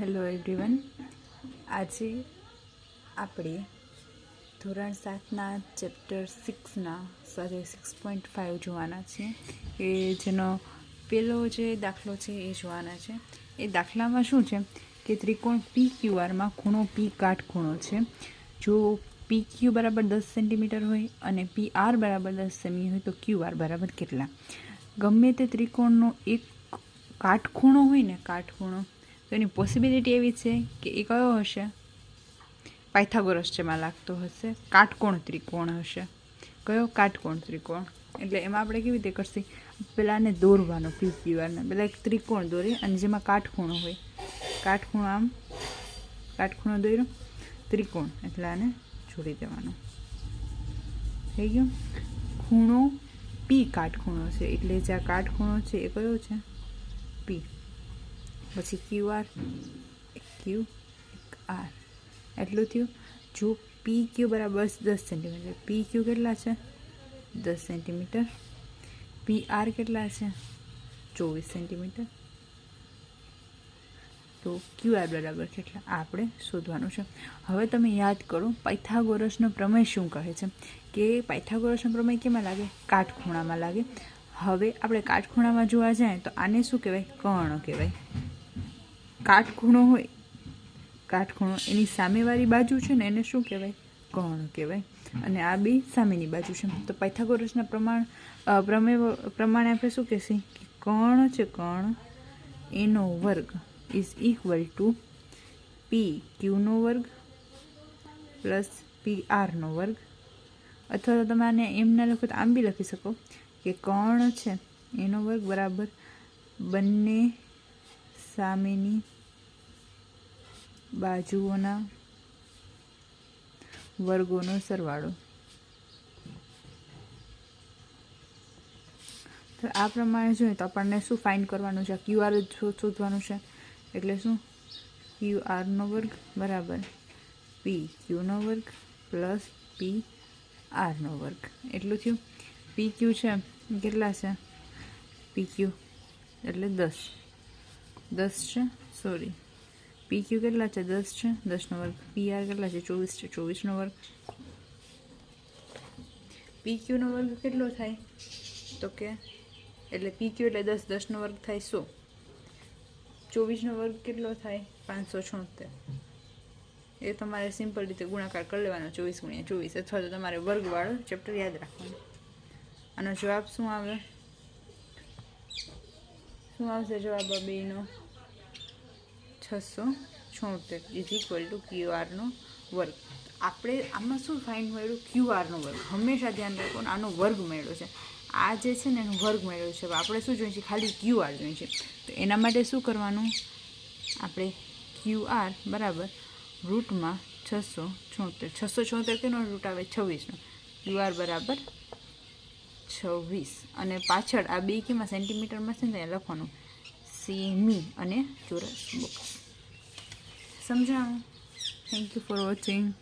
Hello everyone આજે આપણે ધોરણ સાતના ચેપ્ટર સિક્સના સોરી સિક્સ પોઈન્ટ ફાઇવ જોવાના છીએ એ જેનો પહેલો જે દાખલો છે એ જોવાના છે. એ દાખલામાં શું છે કે ત્રિકોણ પી ક્યુઆરમાં ખૂણો પી કાટખૂણો છે. જો પી ક્યુ બરાબર દસ સેન્ટીમીટર હોય અને પી આર બરાબર દસ સેમી હોય તો ક્યુ આર બરાબર કેટલા? ગમે તે ત્રિકોણનો એક કાટખૂણો હોય ને કાટખૂણો તો એની પોસિબિલિટી એવી છે કે એ કયો હશે? પાયથાગોરસ જેમાં લાગતો હશે. કાટકોણ ત્રિકોણ હશે. કયો? કાટકોણ ત્રિકોણ. એટલે એમાં આપણે કેવી રીતે કરશી? પેલાને દોરવાનો, પી ક્યુઆરને. પેલા એક ત્રિકોણ દોરી અને જેમાં કાટખૂણો હોય. કાટખૂણો આમ, કાટખૂણો દોર્યો. ત્રિકોણ. એટલે આને જોડી દેવાનો. થઈ ગયું? ખૂણો, પી કાટખૂણો છે. એટલે જે આ કાટખૂણો છે એ કયો છે? પી. પછી ક્યુ આર? Q R. એટલું થયું? જો પી ક્યુ બરાબર દસ સેન્ટીમીટર. પી ક્યુ કેટલા છે? દસ સેન્ટીમીટર. પી આર કેટલા છે? ચોવીસ સેન્ટીમીટર. તો ક્યુ આર બરાબર કેટલા? આપણે શોધવાનું છે. હવે તમે યાદ કરો, પાયથાગોરસનો પ્રમેય શું કહે છે? કે પાયથાગોરસનો પ્રમેય કેમાં લાગે? કાટખૂણામાં લાગે. હવે આપણે કાટખૂણામાં જોવા જાય તો આને શું કહેવાય? કર્ણ કહેવાય. કાટખૂણો હોય. કાટખૂણો એની સામેવાળી બાજુ છે ને એને શું કહેવાય? કર્ણ કહેવાય. અને આ બી સામેની બાજુ છે. તો પાયથાગોરસના પ્રમાણ પ્રમેય પ્રમાણે આપણે શું કહેશી? કે કર્ણ છે કર્ણ, એનો વર્ગ ઇઝ ઇક્વલ ટુ પી ક્યુનો વર્ગ પ્લસ પી આરનો વર્ગ. અથવા તો તમે આને એમના લખો તો આમ બી લખી શકો કે કર્ણ છે એનો વર્ગ બરાબર બંને સામેની બાજુઓના વર્ગોનો સરવાળો. તો આ પ્રમાણે જોઈએ તો આપણને શું ફાઇન કરવાનું છે? ક્યુઆર જ શોધવાનું છે. એટલે શું? ક્યુ આરનો વર્ગ બરાબર. પી ક્યુનો વર્ગ પ્લસ પી આરનો વર્ગ. એટલું થયું? પી ક્યુ છે. કેટલા છે? પી ક્યુ એટલે દસ. દસ છે સોરી પી ક્યુ કેટલા છે દસ છે દસનો વર્ગ પી આર કેટલા છે ચોવીસ છે ચોવીસનો વર્ગ પી ક્યુનો વર્ગ કેટલો થાય તો કે એટલે પી ક્યુ એટલે દસ દસનો વર્ગ થાય સો ચોવીસનો વર્ગ કેટલો થાય પાંચસો છોતેર એ તમારે સિમ્પલ રીતે ગુણાકાર કરી લેવાનો ચોવીસ ગુણ્યા ચોવીસ અથવા તો તમારે વર્ગવાળો ચેપ્ટર યાદ રાખવાનું આનો જવાબ શું આવે શું આવશે જવાબ બેનો છસો છોતેર ઇઝ ઇક્વલ ટુ ક્યુઆરનો વર્ગ. આપણે આમાં શું ફાઇન મળ્યું? ક્યુઆરનો વર્ગ. હંમેશા ધ્યાન રાખો આનો વર્ગ મળ્યો છે. આ જે છે ને એનો વર્ગ મળ્યો છે. આપણે શું જોઈએ છીએ ખાલી ક્યુઆર જોઈએ છે. તો એના માટે શું કરવાનું? આપણે ક્યુઆર બરાબર રૂટમાં છસો છોતેર. છસો છોતેર કેનો રૂટ આવે? છવ્વીસનો ક્યુઆર બરાબર છવ્વીસ. અને પાછળ આ બે કેમાં સેન્ટીમીટરમાં છે ને લખવાનું. સેમી અને ચોરસ બોક્સ સમજાણું? Thank you for watching